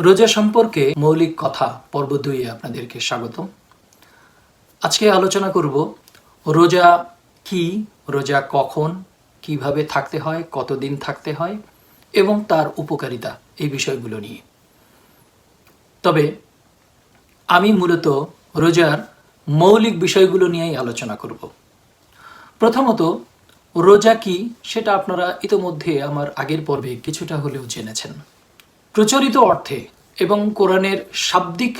রোজা সম্পর্কে মৌলিক কথা পর্ব দুইয়ে আপনাদেরকে স্বাগতম। আজকে আলোচনা করব রোজা কি, রোজা কখন, কীভাবে থাকতে হয়, কতদিন থাকতে হয় এবং তার উপকারিতা এই বিষয়গুলো নিয়ে। তবে আমি মূলত রোজার মৌলিক বিষয়গুলো নিয়েই আলোচনা করব। প্রথমত, রোজা কি সেটা আপনারা ইতোমধ্যে আমার আগের পর্বে কিছুটা হলেও জেনেছেন। প্রচলিত অর্থে এবং কোরআনের শাব্দিক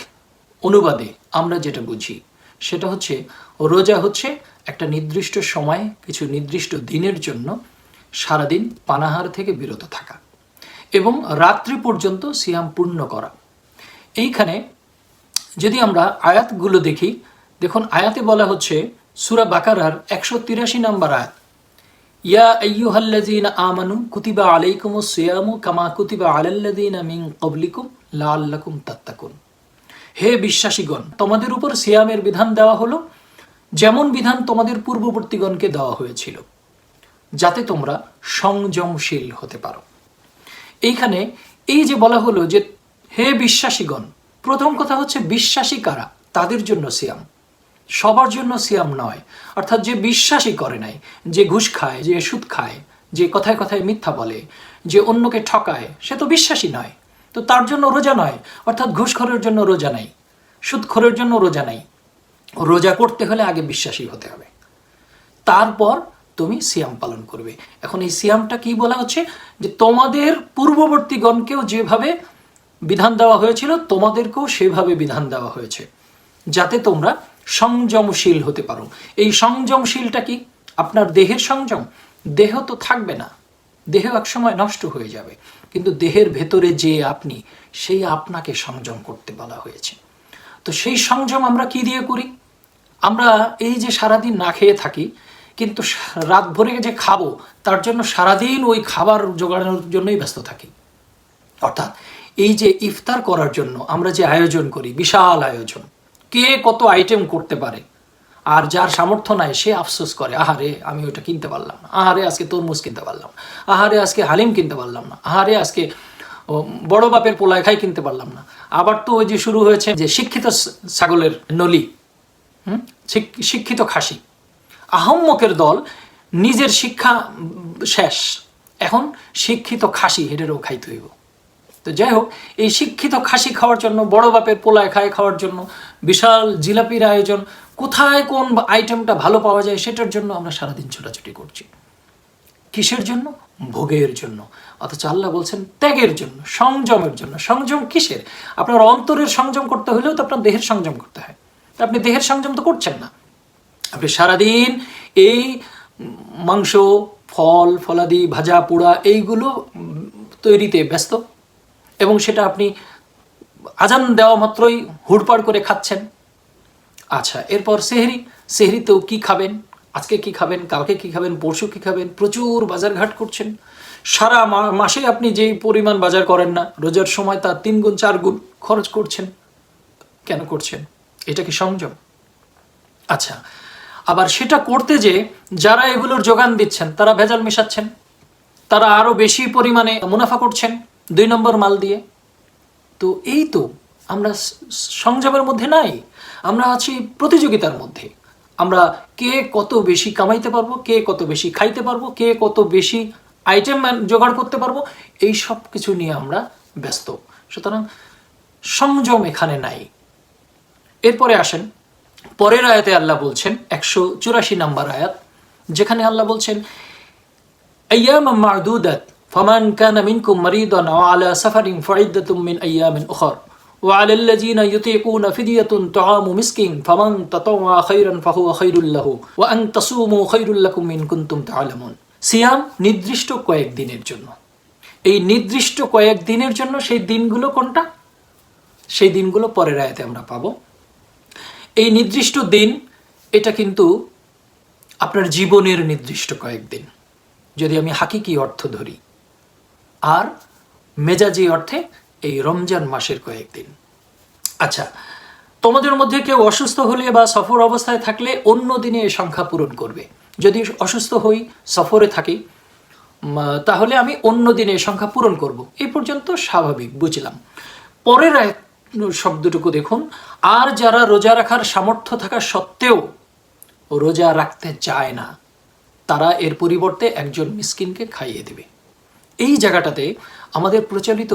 অনুবাদে আমরা যেটা বুঝি, সেটা হচ্ছে রোজা হচ্ছে একটা নির্দিষ্ট সময়, কিছু নির্দিষ্ট দিনের জন্য সারাদিন পানাহার থেকে বিরত থাকা এবং রাত্রি পর্যন্ত সিয়াম পূর্ণ করা। এইখানে যদি আমরা আয়াতগুলো দেখি, দেখুন, আয়াতে বলা হচ্ছে, সুরা বাকারার একশো তিরাশি নম্বর আয়াত। ইয়া আইয়ুহাল্লাযীনা আমানু কুতিবা আলাইকুমুস সিয়ামু কামা কুতিবা আলাল্লাযীনা মিন ক্বাবলিকুম লাআল্লাকুম তাত্তাকুন। হে বিশ্বাসীগণ, তোমাদের উপর সিয়ামের বিধান দেওয়া হলো, যেমন বিধান তোমাদের পূর্ববর্তীগণকে দেওয়া হয়েছিল, যাতে তোমরা সংযমশীল হতে পারো। এইখানে এই যে বলা হলো যে, হে বিশ্বাসীগণ, প্রথম কথা হচ্ছে, বিশ্বাসী কারা? তাদের জন্য সিয়াম। সবার জন্য সিয়াম নয়। অর্থাৎ যে বিশ্বাসই করে নাই, যে ঘুষ খায়, যে সুদ খায়, যে কথায় কথায় মিথ্যা বলে, যে অন্যকে ঠকায়, সে তো বিশ্বাসী নয়। তো তার জন্য রোজা নয়, অর্থাৎ ঘুষখোরের জন্য রোজা নাই, সুদখোরের জন্য রোজা নাই। রোজা করতে হলে আগে বিশ্বাসী হতে হবে। তারপর তুমি সিয়াম পালন করবে। এখন এই সিয়ামটা কি বলা হচ্ছে? যে তোমাদের পূর্ববর্তীগণকেও যেভাবে বিধান দেওয়া হয়েছিল, তোমাদেরকেও সেভাবে বিধান দেওয়া হয়েছে। যাতে তোমরা সংযমশীল হতে পারো। এই সংযমশীলটা কি? আপনার দেহের সংযম? দেহ তো থাকবে না। দেহ একসময় নষ্ট হয়ে যাবে। কিন্তু দেহের ভেতরে যে আপনি, সেই আপনাকে সংযম করতে বলা হয়েছে। তো সেই সংযম আমরা কি দিয়ে করি? আমরা এই যে সারাদিন না খেয়ে থাকি, কিন্তু রাত ভরে যে খাব, তার জন্য সারাদিন ওই খাবার জোগানোর জন্যই ব্যস্ত থাকি। অর্থাৎ এই যে ইফতার করার জন্য আমরা যে আয়োজন করি, বিশাল আয়োজন কে কত আইটেম করতে পারে? আর যার সামর্থ্য নাই, সে আফসোস করে, আহারে, আমি ওটা কিনতে পারলাম না। আহারে, আজকে তরমুজ কিনতে পারলাম আহারে, আজকে হালিম কিনতে পারলাম না। আহারে, আজকে বড় বাপের পোলায় খাই কিনতে পারলাম না। আবার তো ওই যে শুরু হয়েছে যে শিক্ষিত ছাগলের নলি? শিক্ষিত খাসি। আহম্মকের দল নিজের শিক্ষা শেষ। এখন শিক্ষিত খাসি, হেডেরও খাইতে হইব। তো যাই হোক, এই শিক্ষিত খাসি খাওয়ার জন্য, বড় বাপের পোলায় খায় খাওয়ার জন্য, বিশাল জিলাপির আয়োজন, কোথায় কোন আইটেমটা ভালো পাওয়া যায় সেটার জন্য আমরা সারাদিন ছোটাছুটি করছি। কিসের জন্য? ভোগের জন্য। অথচ আল্লাহ বলছেন, ত্যাগের জন্য, সংযমের জন্য। সংযম কিসের? আপনার অন্তরের সংযম করতে হলেও তো আপনার দেহের সংযম করতে হয়। তা আপনি দেহের সংযম তো করছেন না। আপনি সারাদিন এই মাংস, ফল, ফলাদি, ভাজা, পোড়া, এইগুলো তৈরিতে ব্যস্ত। এবং সেটা আপনি আজান দেওয়া মাত্রই হুড়পাড় করে খাচ্ছেন। আচ্ছা এরপর সেহরি, সেহরিতেও কি খাবেন? আজকে কি খাবেন? কালকে কি খাবেন? পরশু কি খাবেন? প্রচুর বাজারঘাট করছেন। সারা মাসে আপনি যেই পরিমাণ বাজার করেন না, রোজার সময় তার তিন গুণ, চার গুণ খরচ করছেন। কেন করছেন? এটা কি সংযম? আচ্ছা আবার সেটা করতে যে যারা এগুলোর যোগান দিচ্ছেন, তারা ভেজাল মেশাচ্ছেন। তারা আরও বেশি পরিমাণে মুনাফা করছেন। দুই নম্বর মাল দিয়ে। তো এই তো আমরা সংযমের মধ্যে নাই, আমরা আছি প্রতিযোগিতার মধ্যে। আমরা কে কত বেশি কামাইতে পারব, কে কত বেশি খাইতে পারব, কে কত বেশি আইটেম জোগাড় করতে পারব, এই সব কিছু নিয়ে আমরা ব্যস্ত। সুতরাং সংযম এখানে নাই। এরপরে আসেন, পরের আয়াতে আল্লাহ বলছেন, একশো চুরাশি নাম্বার আয়াত, যেখানে আল্লাহ বলছেন ফমান كان منكم مريضا আও আলা سفر ফাইদাতুম মিন আইয়ামিন উখর। ওয়া الذين يطيقون ইউতিকুনা طعام مسكين فمن ফামান خيرا فهو خير له লাহু تصوموا خير لكم من كنتم تعلمون কুনতুম সিয়াম নির্দিষ্ট কয়েক দিনের জন্য। এই নির্দিষ্ট কয়েক দিনের জন্য সেই দিনগুলো কোনটা? সেই দিনগুলো পরের আয়াতে আমরা পাব। এই নির্দিষ্ট দিন, এটা কিন্তু আপনার জীবনের নির্দিষ্ট কয়েক দিন। যদি আমি হাকিকি অর্থ ধরি আর মেজাজি অর্থে এই রমজান মাসের কয়েকদিন। আচ্ছা তোমাদের মধ্যে কেউ অসুস্থ হলে বা সফর অবস্থায় থাকলে অন্য দিনে এই সংখ্যা পূরণ করবে। যদি অসুস্থ হই, সফরে থাকি তাহলে আমি অন্য দিনে সংখ্যা পূরণ করব। এই পর্যন্ত স্বাভাবিক, বুঝলাম। পরের শব্দটুকু দেখুন। আর যারা রোজা রাখার সামর্থ্য থাকা সত্ত্বেও রোজা রাখতে চায় না, তারা এর পরিবর্তে একজন মিসকিনকে খাইয়ে দেবে। এই জায়গাটাতে আমাদের প্রচলিত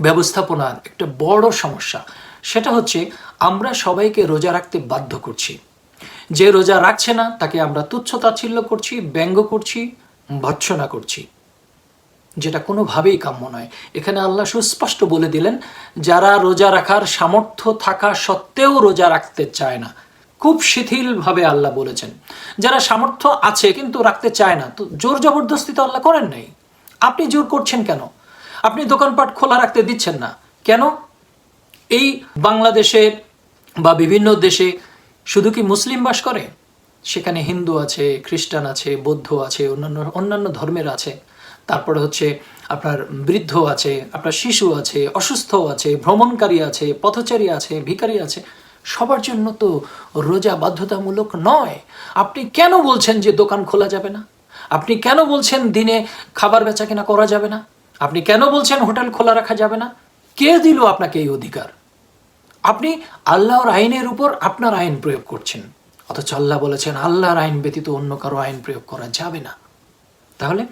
ব্যবস্থাপনার একটা বড় সমস্যা। সেটা হচ্ছে আমরা সবাইকে রোজা রাখতে বাধ্য করছি। যে রোজা রাখছে না, তাকে আমরা তুচ্ছ তাচ্ছিল্য করছি, ব্যঙ্গ করছি, ভৎসনা করছি। যেটা কোনোভাবেই কাম্য নয়। এখানে আল্লাহ সুস্পষ্ট বলে দিলেন, যারা রোজা রাখার সামর্থ্য থাকা সত্ত্বেও রোজা রাখতে চায় না। খুব শিথিলভাবে আল্লাহ বলেছেন। যারা সামর্থ্য আছে কিন্তু রাখতে চায় না, তো জোর জবরদস্তি তো আল্লাহ করেন নাই। আপনি জোর করছেন কেন? আপনি দোকানপাট খোলা রাখতে দিচ্ছেন না। কেন? এই বাংলাদেশে বা বিভিন্ন দেশে শুধু কি মুসলিম বাস করে? সেখানে হিন্দু আছে, খ্রিস্টান আছে, বৌদ্ধ আছে, অন্যান্য অন্যান্য ধর্মের আছে। তারপরে হচ্ছে আপনার বৃদ্ধ আছে, আপনার শিশু আছে, অসুস্থ আছে, ভ্রমণকারী আছে, পথচারী আছে, ভিখারি আছে। সবার জন্য তো রোজা বাধ্যতামূলক নয়। আপনি কেন বলছেন যে দোকান খোলা যাবে না? আপনি কেন বলছেন দিনে খাবার বেচা কেনা করা যাবে না? আপনি কেন বলছেন হোটেল খোলা রাখা যাবে না? কে দিল আপনাকে এই অধিকার? আপনি আল্লাহর আইনের উপর আপনার আইন প্রয়োগ করছেন। অথচ আল্লাহ বলেছেন, আল্লাহর আইন ব্যতীত অন্য কারও আইন প্রয়োগ করা যাবে না। তাহলে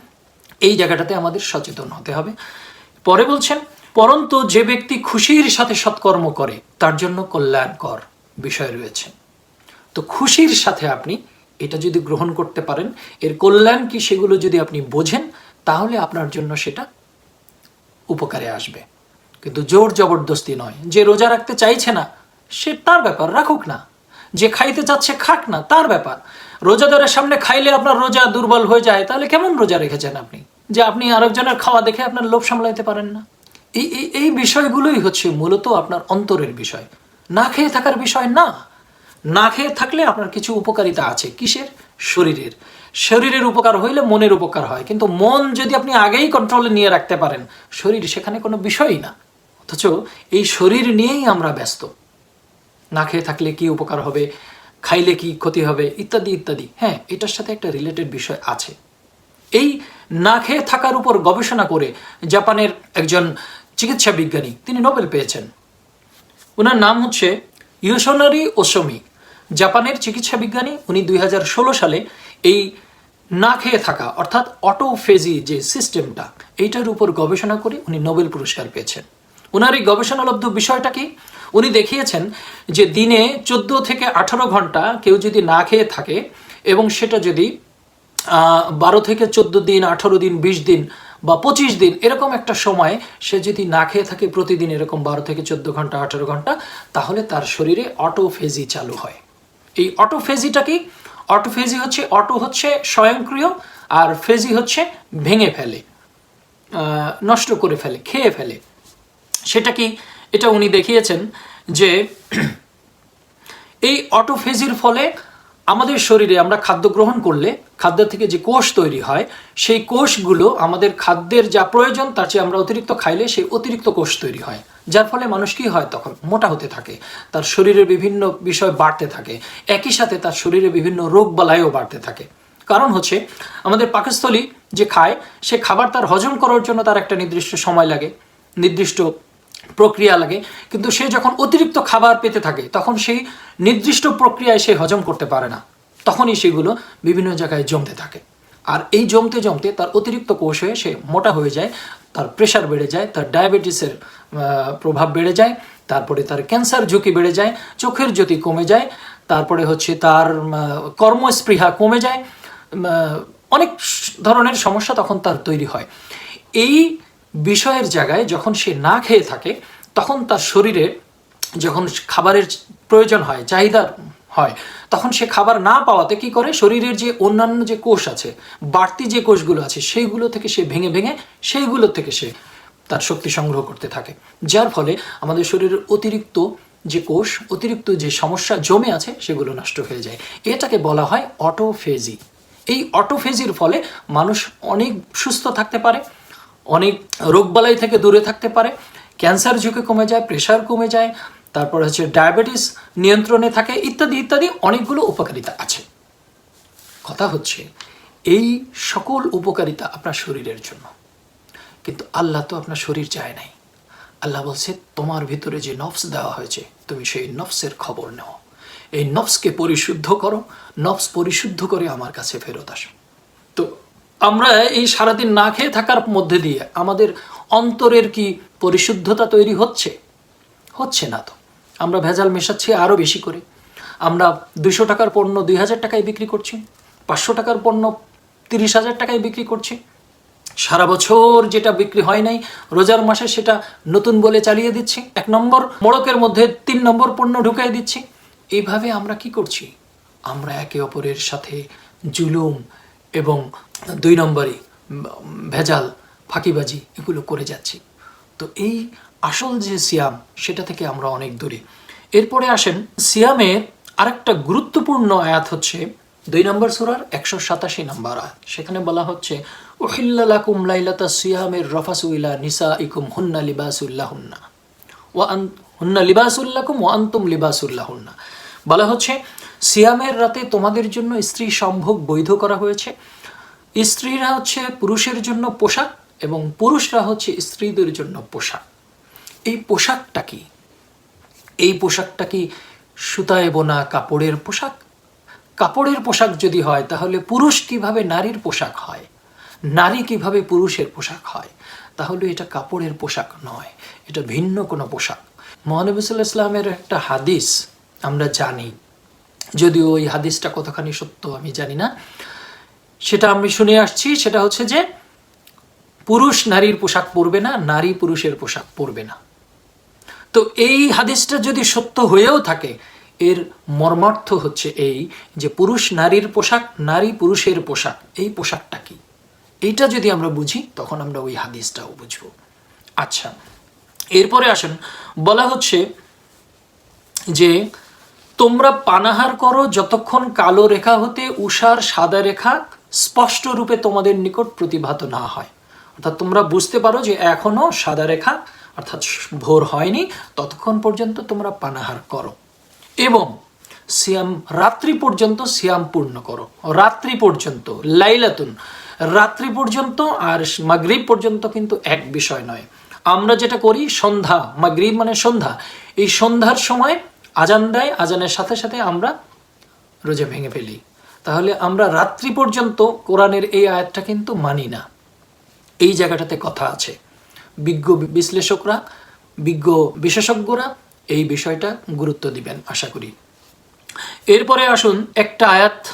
এই জায়গাটাতে আমাদের সচেতন হতে হবে। পরে বলছেন, পরন্তু যে ব্যক্তি খুশির সাথে সৎকর্ম করে, তার জন্য কল্যাণকর বিষয় রয়েছে। তো খুশির সাথে আপনি এটা যদি গ্রহণ করতে পারেন, এর কল্যাণ কি সেগুলো যদি আপনি বোঝেন, তাহলে আপনার জন্য সেটা উপকারে আসবে। কিন্তু জোর জবরদস্তি নয়। যে রোজা রাখতে চাইছে না, সে তার ব্যাপার, রাখুক না। যে খাইতে চাচ্ছে, খাক না, তার ব্যাপার। রোজাদারের সামনে খাইলে আপনার রোজা দুর্বল হয়ে যায়, তাহলে কেমন রোজা রেখেছেন আপনি? যে আপনি আরেকজনের খাওয়া দেখে আপনার লোভ সামলাইতে পারেন না। এই এই এই বিষয়গুলোই হচ্ছে মূলত আপনার অন্তরের বিষয়। না খেয়ে থাকার বিষয় না। না খেয়ে থাকলে আপনার কিছু উপকারিতা আছে। কিসের? শরীরের। শরীরের উপকার হইলে মনের উপকার হয়। কিন্তু মন যদি আপনি আগেই কন্ট্রোলে নিয়ে রাখতে পারেন, শরীর সেখানে কোনো বিষয়ই না। অথচ এই শরীর নিয়েই আমরা ব্যস্ত। না খেয়ে থাকলে কি উপকার হবে? খাইলে কি ক্ষতি হবে? ইত্যাদি ইত্যাদি। হ্যাঁ এটার সাথে একটা রিলেটেড বিষয় আছে। এই না খেয়ে থাকার উপর গবেষণা করে জাপানের একজন চিকিৎসা বিজ্ঞানী, তিনি নোবেল পেয়েছেন। ওনার নাম হচ্ছে ইউশনারি ওসমি জাপানের চিকিৎসা বিজ্ঞানী, উনি দুই হাজার ষোলো সালে এই না খেয়ে থাকা, অর্থাৎ অটোফেজি যে সিস্টেমটা, এইটার উপর গবেষণা করে উনি নোবেল পুরস্কার পেয়েছেন। ওনার এই গবেষণালব্ধ বিষয়টা কি? উনি দেখিয়েছেন যে দিনে চোদ্দ থেকে আঠারো ঘণ্টা কেউ যদি না খেয়ে থাকে এবং সেটা যদি বারো থেকে চোদ্দ দিন, আঠারো দিন, বিশ দিন বা পঁচিশ দিন এরকম একটা সময় সে যদি না খেয়ে থাকে প্রতিদিন এরকম বারো থেকে চোদ্দ ঘণ্টা, আঠারো ঘণ্টা, তাহলে তার শরীরে অটোফেজি চালু হয়। এই অটোফেজিটা কি অটোফেজি হচ্ছে, অটো হচ্ছে স্বয়ংক্রিয় আর ফেজি হচ্ছে ভেঙে ফেলে নষ্ট করে ফেলে, খেয়ে ফেলে। সেটা কি? এটা উনি দেখিয়েছেন যে এই অটোফেজির ফলে আমাদের শরীরে আমরা খাদ্য গ্রহণ করলে, খাদ্য থেকে যে কোষ তৈরি হয়, সেই কোষগুলো আমাদের খাদ্যের যা প্রয়োজন তার চেয়ে আমরা অতিরিক্ত খাইলে সেই অতিরিক্ত কোষ তৈরি হয়। যার ফলে মানুষ কি হয় তখন? মোটা হতে থাকে। তার শরীরের বিভিন্ন বিষয় বাড়তে থাকে। একই সাথে তার শরীরে বিভিন্ন রোগ বালাইও বাড়তে থাকে। কারণ হচ্ছে, আমাদের পাকস্থলী যে খায়, সে খাবার তার হজম করার জন্য তার একটা নির্দিষ্ট সময় লাগে। নির্দিষ্ট প্রক্রিয়া লাগে। কিন্তু সে যখন অতিরিক্ত খাবার পেতে থাকে, তখন সেই নির্দিষ্ট প্রক্রিয়ায় সে হজম করতে পারে না। তখনই সেগুলো বিভিন্ন জায়গায় জমতে থাকে। আর এই জমতে জমতে তার অতিরিক্ত কোষ হয়ে সে মোটা হয়ে যায়, তার প্রেশার বেড়ে যায়, তার ডায়াবেটিসের প্রভাব বেড়ে যায়, তারপরে তার ক্যান্সার ঝুঁকি বেড়ে যায়, চোখের জ্যোতি কমে যায়, তারপরে হচ্ছে তার কর্মস্পৃহা কমে যায় অনেক ধরনের সমস্যা তখন তার তৈরি হয়। এই বিষয়ের জায়গায় যখন সে না খেয়ে থাকে, তখন তার শরীরে যখন খাবারের প্রয়োজন হয়, চাহিদা হয়, তখন সে খাবার না পাওয়াতে কি করে? শরীরের যে অন্যান্য যে কোষ আছে, বাড়তি যে কোষগুলো আছে, সেইগুলো থেকে সে ভেঙে ভেঙে সেইগুলো থেকে সে তার শক্তি সংগ্রহ করতে থাকে। যার ফলে আমাদের শরীরের অতিরিক্ত যে কোষ, অতিরিক্ত যে সমস্যা জমে আছে, সেগুলো নষ্ট হয়ে যায়। এটাকে বলা হয় অটোফেজি। এই অটোফেজির ফলে মানুষ অনেক সুস্থ থাকতে পারে অনেক রোগবালাই থেকে দূরে থাকতে পারে, ক্যান্সার ঝুঁকি কমে যায়, প্রেশার কমে যায়, তারপর হচ্ছে ডায়াবেটিস নিয়ন্ত্রণে থাকে, ইত্যাদি ইত্যাদি অনেকগুলো উপকারিতা আছে। কথা হচ্ছে, এই সকল উপকারিতা আপনার শরীরের জন্য। কিন্তু আল্লাহ তো আপনার শরীর চায় নাই। আল্লাহ বলছে, তোমার ভিতরে যে নফস দেওয়া হয়েছে, তুমি সেই নফসের খবর নেও। এই নফসকে পরিশুদ্ধ করো, নফস পরিশুদ্ধ করে আমার কাছে ফেরত আসো। আমরা এই সারাদিন না খেয়ে থাকার মধ্যে দিয়ে আমাদের অন্তরের কি পরিশুদ্ধতা তৈরি হচ্ছে? হচ্ছে না তো। আমরা ভেজাল মেশাচ্ছি আরও বেশি করে। আমরা দুশো টাকার পণ্য দুই হাজার টাকায় বিক্রি করছি, পাঁচশো টাকার পণ্য তিরিশ হাজার টাকায় বিক্রি করছি। সারা বছর যেটা বিক্রি হয় নাই, রোজার মাসে সেটা নতুন বলে চালিয়ে দিচ্ছি। এক নম্বর মোড়কের মধ্যে তিন নম্বর পণ্য ঢুকাই দিচ্ছি। এইভাবে আমরা কি করছি? আমরা একে অপরের সাথে জুলুম এবং দুই নম্বরে, ভেজাল, ফাঁকিবাজি এগুলো করে যাচ্ছি। তো এই আসল যে সিয়াম, সেটা থেকে আমরা অনেক দূরে। এরপরে আসেন, সিয়ামের আরেকটা গুরুত্বপূর্ণ আয়াত হচ্ছে দুই নম্বর সুরার একশো সাতাশি নম্বর আয়াত। সেখানে বলা হচ্ছে ওহিল্লাকুম লাইলাতা সিয়ামের রফাসুইলা নিসা ইকুম হুন্না লিবাসুল্লাহুন্না। ও আন, হুন্না লিবাসুল্লাকুম ও আন্তুম লিবাসুল্লাহুন্না। বলা হচ্ছে, সিয়ামের রাতে তোমাদের জন্য স্ত্রী সম্ভোগ বৈধ করা হয়েছে। স্ত্রীরা হচ্ছে পুরুষের জন্য পোশাক এবং পুরুষরা হচ্ছে স্ত্রীদের জন্য পোশাক। এই পোশাকটা কি? এই পোশাকটা কি সুতায় বোনা কাপড়ের পোশাক? কাপড়ের পোশাক যদি হয়, তাহলে পুরুষ কীভাবে নারীর পোশাক হয়? নারী কীভাবে পুরুষের পোশাক হয়? তাহলে এটা কাপড়ের পোশাক নয়, এটা ভিন্ন কোনো পোশাক। মহানবী ইসলামের একটা হাদিস আমরা জানি। যদিও ওই হাদিসটা কতখানি সত্য আমি জানি না সেটা আমি শুনে আসছি, সেটা হচ্ছে যে পুরুষ নারীর পোশাক পরবে না, নারী পুরুষের পোশাক পরবে না। তো এই হাদিসটা যদি সত্য হয়েও থাকে, এর মর্মার্থ হচ্ছে এই যে পুরুষ নারীর পোশাক, নারী পুরুষের পোশাক, এই পোশাকটা কি? এইটা যদি আমরা বুঝি, তখন আমরা ওই হাদিসটাও বুঝব। আচ্ছা এরপরে আসেন, বলা হচ্ছে যে তোমরা পানাহার করো যতক্ষণ কালো রেখা হতে উষার সাদা রেখা স্পষ্ট রূপে তোমাদের নিকট প্রতিভাত না হয়। অর্থাৎ তোমরা বুঝতে পারো যে এখনও সাদা রেখা, অর্থাৎ ভোর হয়নি, ততক্ষণ পর্যন্ত তোমরা পানাহার করো। এবং সিয়াম রাত্রি পর্যন্ত সিয়াম পূর্ণ করো। রাত্রি পর্যন্ত, লাইলাতুন, রাত্রি পর্যন্ত আর মাগরিব পর্যন্ত কিন্তু এক বিষয় নয়। আমরা যেটা করি, সন্ধ্যা, মাগরিব মানে সন্ধ্যা। এই সন্ধ্যার সময় আজান দেয়, আজানের সাথে সাথে আমরা রোজা ভেঙে ফেলি। তাহলে আমরা রাত্রি পর্যন্ত কোরআনের এই আয়াতটা কিন্তু মানি না। এই জায়গাটাতে কথা আছে। বিজ্ঞ বিশ্লেষকরা, বিজ্ঞ বিশেষজ্ঞরা এই বিষয়টা গুরুত্ব দিবেন, আশা করি। এরপরে আসুন একটা আয়াত,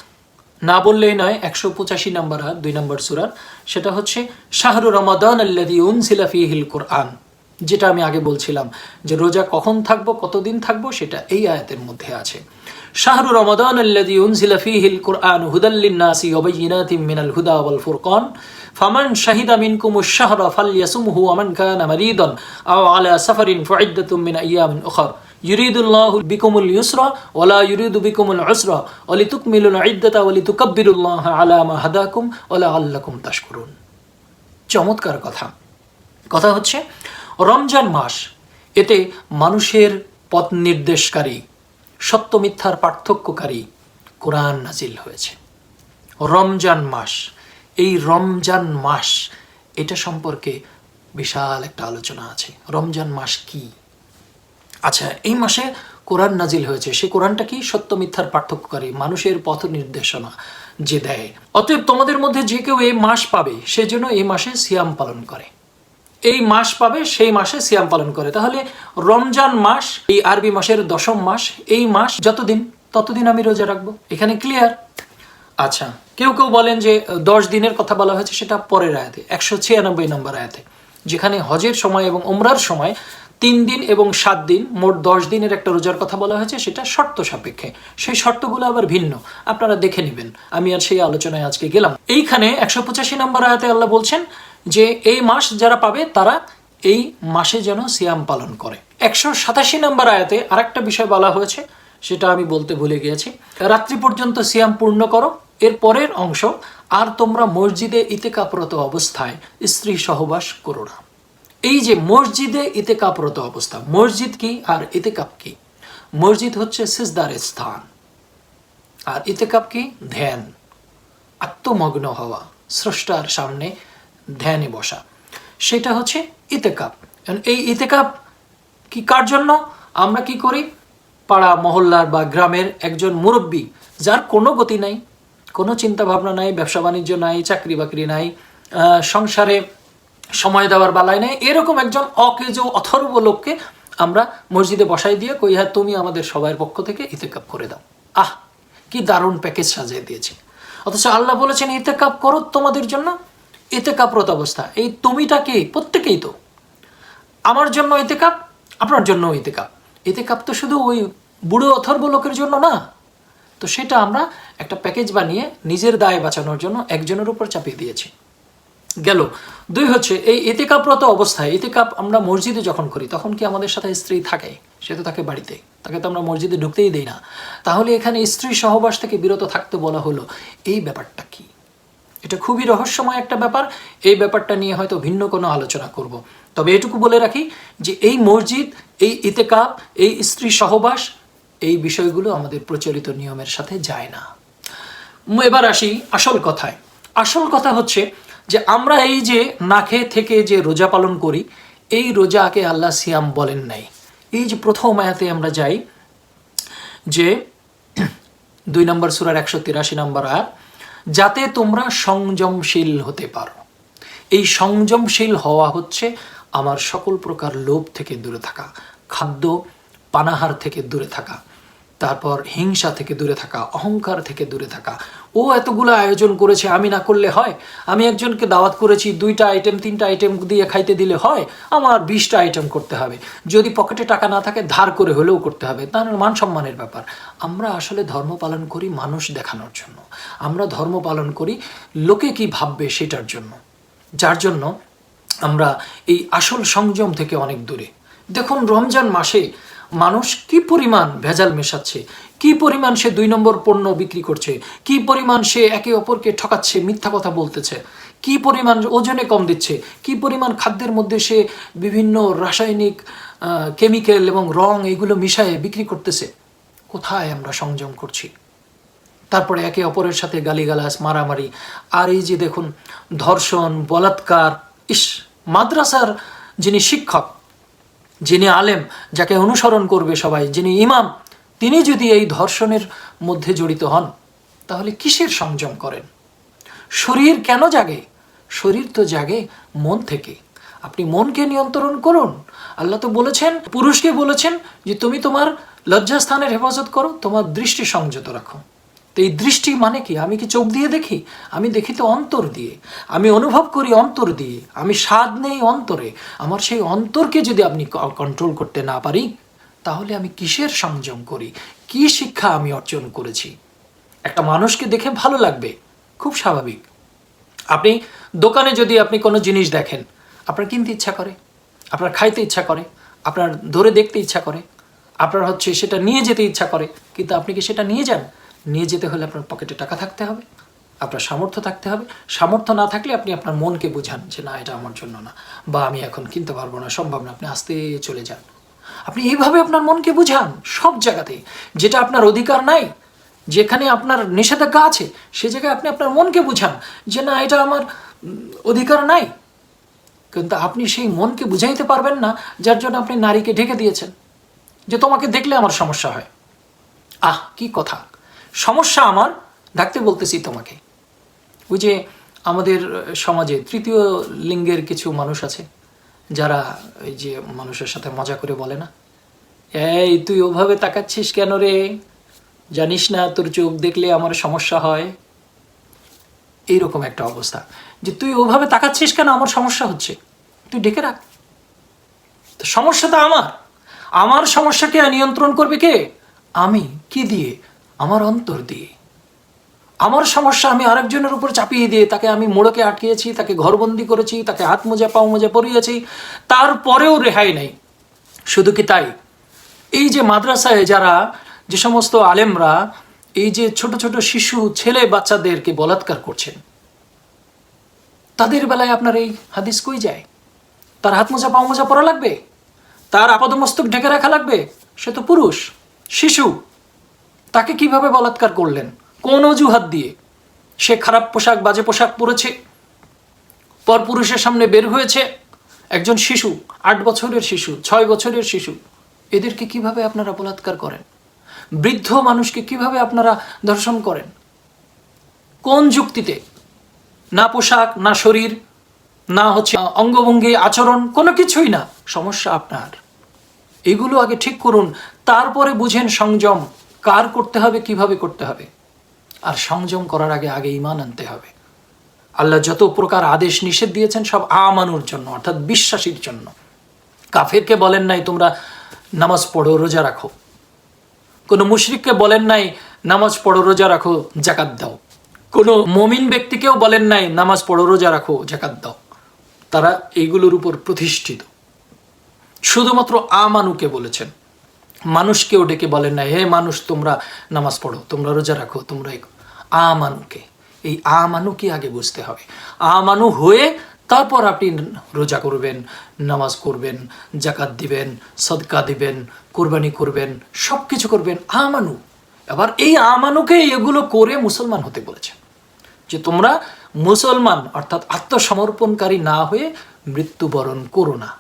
না বললেই নয়, একশো পঁচাশি নম্বর আয়াত, দুই নম্বর সুরার। সেটা হচ্ছে, শাহরু রমাদান আল্লাদি উনসিলা হিল কোরআন। যেটা আমি আগে বলছিলাম যে রোজা কখন থাকব, কতদিন থাকব, সেটা এই আয়াতের মধ্যে আছে। শাহরু রমাদান আল্লাদি উনসিলা ফিহিল কোরআন হুদাল্লিন নাসি ওবাইনাতিম মিনাল হুদা ওয়াল ফুরকান ফামান শাহিদা মিনকুম الشهر فليصمه ومن كان مريضا أو على سفر فعدة من أيام أخر يريد الله بكم اليسر ولا يريد بكم العسر ولتكملوا العدة ولتكبروا الله على ما هداكم ولعلكم تشكرون চমৎকার কথা কথা হচ্ছে রমজান মাস এতে মানুষের পথ নির্দেশকারী সত্য মিথ্যার পার্থক্যকারী কোরআন নাজিল হয়েছে। রমজান মাস, এই রমজান মাস, এটা সম্পর্কে বিশাল একটা আলোচনা আছে। রমজান মাস কি? আচ্ছা এই মাসে কোরআন নাজিল হয়েছে। সে কোরআনটা কি সত্য মিথ্যার পার্থক্যকারী, মানুষের পথ নির্দেশনা যে দেয়? অতএব তোমাদের মধ্যে যে কেউ এই মাস পাবে, সে যেন এই মাসে সিয়াম পালন করে। এই মাস পাবে, সেই মাসে সিয়াম পালন করে। তাহলে রমজান মাস, এই আরবি মাসের দশম মাস, এই মাস যতদিন, ততদিন আমি রোজা রাখব। এখানে ক্লিয়ার আচ্ছা কেউ কেউ বলেন যে, দশ দিনের কথা বলা হয়েছে সেটা পরের আয়াতে, একশো ছিয়ানব্বই নম্বর আয়াতে, যেখানে হজের সময় এবং উমরার সময় তিন দিন এবং সাত দিন, মোট দশ দিনের একটা রোজার কথা বলা হয়েছে, সেটা শর্ত সাপেক্ষে। সেই শর্তগুলো আবার ভিন্ন। আপনারা দেখে নেবেন। আমি আর সেই আলোচনায় আজকে গেলাম। এইখানে একশো পঁচাশি নম্বর আয়াতে আল্লাহ বলছেন যে, এই মাস যারা পাবে, তারা এই মাসে যেন সিয়াম পালন করে। একশো সাতাশি নম্বর আয়াতে আরেকটা বিষয় বলা হয়েছে, সেটা আমি বলতে ভুলে গিয়েছি। রাত্রি পর্যন্ত সিয়াম পূর্ণ করো, এর পরের অংশ, আর তোমরা মসজিদে ইতেকাপরত অবস্থায় স্ত্রী সহবাস করো না। এই যে মসজিদে ইতেকাপরত অবস্থা, মসজিদ কি আর ইতেকাপ কি? মসজিদ হচ্ছে সিজদারের স্থান। আর ইতেকাপ কি? ধ্যান। আত্মমগ্ন হওয়া, স্রষ্টার সামনে ধ্যানে বসা। সেটা হচ্ছে ইতেকাপ। এই ইতেকাপ কি কার জন্য? আমরা কি করি? পাড়া, মহল্লার বা গ্রামের একজন মুরব্বী, যার কোনো গতি নাই, কোনো চিন্তা ভাবনা নাই ব্যবসা বাণিজ্য নাই চাকরি বাকরি নাই সংসারে সময় দেওয়ার বালাই নেই। এরকম একজন অকেজ, অথর্ব লোককে আমরা মসজিদে বসাই দিয়ে কই হ্যাঁ তুমি আমাদের সবার পক্ষ থেকে ইতেকাপ করে দাও। আহ, কি দারুণ প্যাকেজ সাজিয়ে দিয়েছে অথচ আল্লাহ বলেছেন, ইতেকাপ করো তোমাদের জন্য ইতেকাপরত অবস্থা। এই তুমিটা কি? প্রত্যেকেই তো। আমার জন্য ইতেকাপ, আপনার জন্য ইতেকাপ। ইতেকাপ তো শুধু ওই বুড়ো, অথর্ব লোকের জন্য না। তো সেটা আমরা একটা প্যাকেজ বানিয়ে নিজের দায় বাঁচানোর জন্য একজনের উপর চাপিয়ে দিয়েছি। গেল। দুই হচ্ছে, এই ইতিকাপরত অবস্থায় ইতিকাপ আমরা মসজিদে যখন করি, তখন কি আমাদের সাথে স্ত্রী থাকে? সে তো থাকে বাড়িতে। তাকে তো আমরা মসজিদে ঢুকতেই দেই না। তাহলে এখানে স্ত্রী সহবাস থেকে বিরত থাকতে বলা হলো, এই ব্যাপারটা কি? এটা খুবই রহস্যময় একটা ব্যাপার। এই ব্যাপারটা নিয়ে হয়তো ভিন্ন কোনো আলোচনা করব। তবে এটুকু বলে রাখি যে এই মসজিদ, এই ইতেকাপ এই স্ত্রী সহবাস, এই বিষয়গুলো আমাদের প্রচলিত নিয়মের সাথে যায় না। এবার আসি আসল কথায়। আসল কথা হচ্ছে যে আমরা এই যে না খেয়ে থেকে যে রোজা পালন করি, এই রোজাকে আল্লাহ সিয়াম বলেন নাই। এই যে প্রথম আয়াতে আমরা যাই যে দুই নম্বর সুরার একশো তিরাশি নম্বর আয়াত, যাতে তোমরা সংযমশীল হতে পারো। এই সংযমশীল হওয়া হচ্ছে আমার সকল প্রকার লোভ থেকে দূরে থাকা, খাদ্য পানাহার থেকে দূরে থাকা, তারপর হিংসা থেকে দূরে থাকা, অহংকার থেকে দূরে থাকা ও এতগুলো আয়োজন করেছে, আমি না করলে হয়? আমি একজনকে দাওয়াত করেছি, দুইটা আইটেম তিনটা আইটেম দিয়ে খাইতে দিলে হয়, আমার বিশটা আইটেম করতে হবে। যদি পকেটে টাকা না থাকে, ধার করে হলেও করতে হবে। তার মান সম্মানের ব্যাপার। আমরা আসলে ধর্ম পালন করি মানুষ দেখানোর জন্য। আমরা ধর্ম পালন করি লোকে কি ভাববে সেটার জন্য। যার জন্য আমরা এই আসল সংযম থেকে অনেক দূরে। দেখুন, রমজান মাসে মানুষ কি পরিমাণ ভেজাল মেশাচ্ছে? কি পরিমাণ সে দুই নম্বর পণ্য বিক্রি করছে? কি পরিমাণ সে একে অপরকে ঠকাচ্ছে, মিথ্যা কথা বলতেছে? কি পরিমাণ ওজনে কম দিচ্ছে? কি পরিমাণ খাদ্যের মধ্যে সে বিভিন্ন রাসায়নিক কেমিক্যাল এবং রং এগুলো মিশায়ে বিক্রি করতেছে? কোথায় আমরা সংযম করছি? তারপরে একে অপরের সাথে গালিগালাজ, মারামারি। আর এই যে দেখুন, ধর্ষণ, বলাৎকার, ইস, মাদ্রাসার যিনি শিক্ষক যিনি আলেম, যাকে অনুসরণ করবে সবাই, যিনি ইমাম, তিনি যদি এই ধর্ষণের মধ্যে জড়িত হন, তাহলে কিসের সংযম করেন? শরীর কেন জাগে? শরীর তো জাগে মন থেকে। আপনি মনকে নিয়ন্ত্রণ করুন। আল্লাহ তো বলেছেন, পুরুষকে বলেছেন যে তুমি তোমার লজ্জাস্থানের হেফাজত করো, তোমার দৃষ্টি সংযত রাখো। তো এই দৃষ্টি মানে কি? আমি কি চোখ দিয়ে দেখি? আমি দেখি তো অন্তর দিয়ে। আমি অনুভব করি অন্তর দিয়ে। আমি স্বাদ নেই অন্তরে। আমার সেই অন্তরকে যদি আপনি কন্ট্রোল করতে না পারি, তাহলে আমি কিসের সংযম করি? কি শিক্ষা আমি অর্জন করেছি? একটা মানুষকে দেখে ভালো লাগবে। খুব স্বাভাবিক। আপনি দোকানে যদি আপনি কোনো জিনিস দেখেন, আপনার কিনতে ইচ্ছা করে, আপনার খাইতে ইচ্ছা করে, আপনার ধরে দেখতে ইচ্ছা করে, আপনার হচ্ছে সেটা নিয়ে যেতে ইচ্ছা করে, কিন্তু আপনি কি সেটা নিয়ে যান? নিয়ে যেতে হলে আপনার পকেটে টাকা থাকতে হবে, আপনার সামর্থ্য থাকতে হবে। সামর্থ্য না থাকলে আপনি আপনার মনকে বোঝান যে না, এটা আমার জন্য না বা আমি এখন কিনতে পারব না, সম্ভব না, আপনি আস্তে চলে যান। আপনি এইভাবে আপনার মনকে বুঝান সব জায়গাতে যেটা আপনার অধিকার নাই, যেখানে আপনার নিষেধাজ্ঞা আছে, সে জায়গায় আপনি আপনার মনকে বুঝান যে না, এটা আমার অধিকার নাই। কিন্তু আপনি সেই মনকে বুঝাইতে পারবেন না, যার জন্য আপনি নারীকে ঢেকে দিয়েছেন, যে তোমাকে দেখলে আমার সমস্যা হয়। আহ, কি কথা। সমস্যা আমার, ডাকতে বলতেছি তোমাকে। ওই যে আমাদের সমাজে তৃতীয় লিঙ্গের কিছু মানুষ আছে, যারা ওই যে মানুষের সাথে মজা করে বলে না, এই, তুই ওভাবে তাকাচ্ছিস কেন রে? জানিস না, তোর চোখ দেখলে আমার সমস্যা হয়। এইরকম একটা অবস্থা। যে তুই ওভাবে তাকাচ্ছিস কেন, আমার সমস্যা হচ্ছে। তুই ডেকে রাখ। তো সমস্যাটা আমার। আমার সমস্যাকে নিয়ন্ত্রণ করবে কে? আমি। কি দিয়ে? আমার অন্তর দিয়ে। আমার সমস্যা আমি আরেকজনের উপর চাপিয়ে দিয়ে তাকে আমি মোড়কে আটকিয়েছি তাকে ঘরবন্দি করেছি, তাকে হাত মোজা পাও মোজা পরিয়েছি, তারপরেও রেহাই নেই। শুধু কি তাই? এই যে মাদ্রাসায় যারা যে সমস্ত আলেমরা, এই যে ছোট ছোট শিশু, ছেলে বাচ্চাদেরকে বলাৎকার করছেন, তাদের বেলায় আপনার এই হাদিস কই যায়? তার হাত মোজা পাও মোজা পরা লাগবে? তার আপাদমস্তক ঢেকে রাখা লাগবে? সে তো পুরুষ, শিশু। তাকে কীভাবে বলাৎকার করলেন? কোন অজুহাত দিয়ে? সে খারাপ পোশাক, বাজে পোশাক পরেছে? পরপুরুষের সামনে বের হয়েছে একজন শিশু, আট বছরের শিশু, ছয় বছরের শিশু। এদেরকে কীভাবে আপনারা বলাৎকার করেন? বৃদ্ধ মানুষকে কীভাবে আপনারা ধর্ষণ করেন? কোন যুক্তিতে? না পোশাক, না শরীর, না হচ্ছে অঙ্গভঙ্গি, আচরণ, কোনো কিছুই না। সমস্যা আপনার। এগুলো আগে ঠিক করুন, তারপরে বুঝেন সংযম। কার করতে হবে, কীভাবে করতে হবে? আর সংযম করার আগে আগে ইমান আনতে হবে। আল্লাহ যত প্রকার আদেশ নিষেধ দিয়েছেন, সব আমানুর জন্য, অর্থাৎ বিশ্বাসীর জন্য। কাফেরকে বলেন নাই, তোমরা নামাজ পড়ো, রোজা রাখো। কোনো মুশরিককে বলেন নাই, নামাজ পড়ো, রোজা রাখো জাকাত দাও। কোনো মমিন ব্যক্তিকেও বলেন নাই, নামাজ পড়ো, রোজা রাখো জাকাত দাও। তারা এইগুলোর উপর প্রতিষ্ঠিত। শুধুমাত্র আমানুকে বলেছেন। মানুষকেও ডেকে বলেন না হে মানুষ, তোমরা নামাজ পড়ো, তোমরা রোজা রাখো, তোমরা। আমানুকে, এই আমানুকে আগে বুঝতে হবে? আমানু হয়ে তারপর আপনি রোজা করবেন, নামাজ করবেন জাকাত দিবেন, সদকা দিবেন, কোরবানি করবেন সব কিছু করবেন আমানু। এবার এই আমানুকে এগুলো করে মুসলমান হতে বলেছেন যে তোমরা মুসলমান, অর্থাৎ আত্মসমর্পণকারী না হয়ে মৃত্যুবরণ করো না।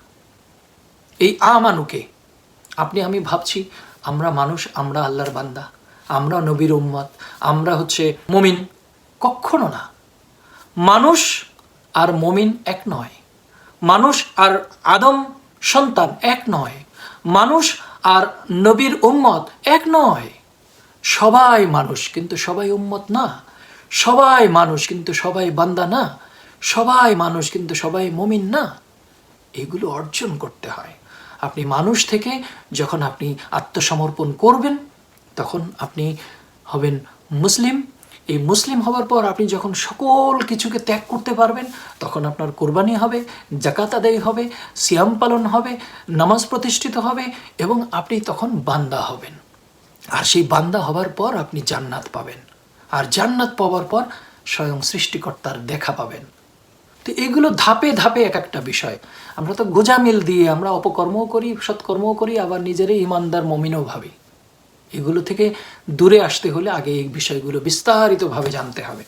এই আমানুকে আপনি, আমি ভাবছি আমরা মানুষ, আমরা আল্লাহর বান্দা, আমরা নবীর উম্মত, আমরা হচ্ছে মমিন। কখনো না। মানুষ আর মমিন এক নয়। মানুষ আর আদম সন্তান এক নয়। মানুষ আর নবীর উম্মত এক নয়। সবাই মানুষ, কিন্তু সবাই উম্মত না। সবাই মানুষ, কিন্তু সবাই বান্দা না। সবাই মানুষ, কিন্তু সবাই মমিন না। এগুলো অর্জন করতে হয়। আপনি মানুষ থেকে যখন আপনি আত্মসমর্পণ করবেন, তখন আপনি হবেন মুসলিম। এই মুসলিম হওয়ার পর আপনি যখন সকল কিছুকে ত্যাগ করতে পারবেন, তখন আপনার কোরবানি হবে জাকাত আদায় হবে, সিয়াম পালন হবে, নামাজ প্রতিষ্ঠিত হবে এবং আপনি তখন বান্দা হবেন। আর সেই বান্দা হবার পর আপনি জান্নাত পাবেন। আর জান্নাত পাওয়ার পর স্বয়ং সৃষ্টিকর্তার দেখা পাবেন। তো এগুলো ধাপে ধাপে এক একটা বিষয়। আমরা তো গোজামিল দিয়ে আমরা অপকর্মও করি, সৎকর্মও করি, আবার নিজেরই ইমানদার মমিনও ভাবি। এগুলো থেকে দূরে আসতে হলে আগে এই বিষয়গুলো বিস্তারিতভাবে জানতে হবে।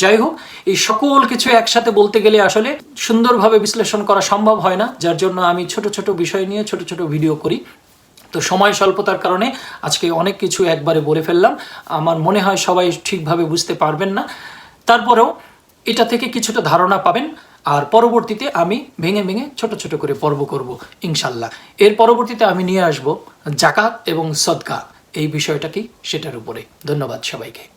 যাই হোক, এই সকল কিছু একসাথে বলতে গেলে আসলে সুন্দরভাবে বিশ্লেষণ করা সম্ভব হয় না, যার জন্য আমি ছোট ছোট বিষয় নিয়ে ছোট ছোট ভিডিও করি। তো সময় স্বল্পতার কারণে আজকে অনেক কিছু একবারে বলে ফেললাম। আমার মনে হয় সবাই ঠিকভাবে বুঝতে পারবেন না। তারপরেও এটা থেকে কিছুটা ধারণা পাবেন। আর পরবর্তীতে আমি ভেঙে ভেঙে ছোট ছোট করে পর্ব করব, ইনশাল্লাহ। এর পরবর্তীতে আমি নিয়ে আসব জাকাত এবং সদকা। এই বিষয়টা কি? সেটার উপরে। ধন্যবাদ সবাইকে।